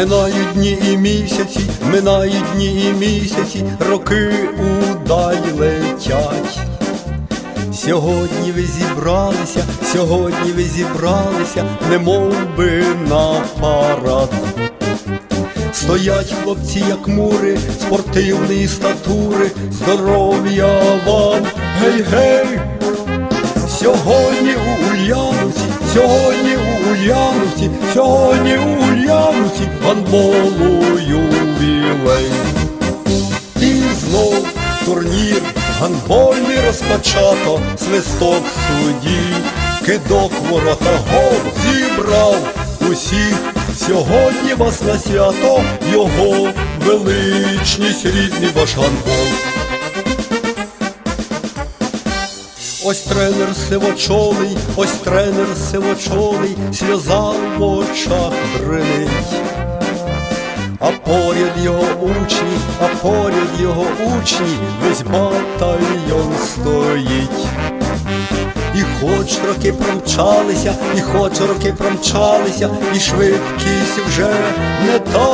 Минають дні і місяці, минають дні і місяці, роки удалі летять. Сьогодні ви зібралися, сьогодні ви зібралися, немов би на парад. Стоять хлопці, як мури, спортивної статури, здоров'я вам, гей-гей! Сьогодні у Ульяновці, сьогодні у Ульяновці, сьогодні у гандболу ювілей. І знов турнір гандбольний розпочато, свисток судді, кидок ворота гол зібрав усіх. Сьогодні вас на свято його величність рідний ваш гандбол. Ось тренер сивочолий, ось тренер сивочолий, сльоза в очах бринить. А поряд його учні, а поряд його учні, весь батальйон стоїть. І хоч роки промчалися, і хоч роки промчалися, і швидкість вже не та.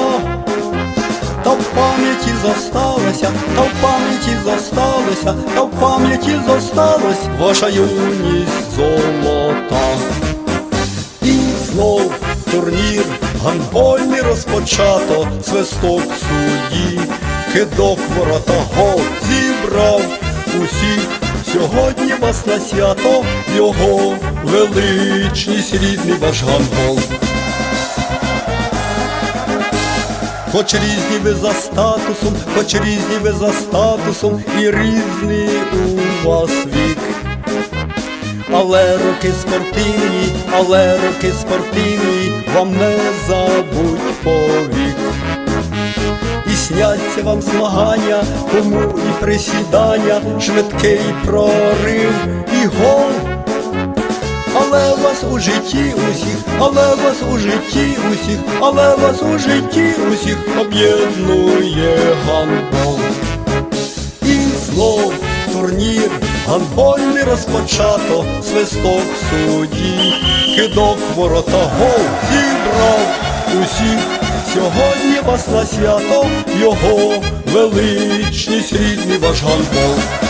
Та в пам'яті зосталася, та в пам'яті зосталася, та в пам'яті зосталась ваша юність золота. І знов турнір гандбольний розпочато, свисток судді, кидок ворота гол зібрав усіх. Сьогодні вас на свято його величність рідний ваш гандбол. Хоч різні ви за статусом, хоч різні ви за статусом, і різний у вас вік. Але роки спортивні, але роки спортивні, вам не забудь повік. І сняться вам змагання, тому і присідання, швидкий прорив і гол. Але вас у житті усіх, але вас у житті усіх, але вас у житті усіх об'єднує гандбол. І знов турнір гандбольний розпочато, свисток судді, кидок ворота гол зібрав усіх. Сьогодні вас на свято його величність рідний ваш гандбол.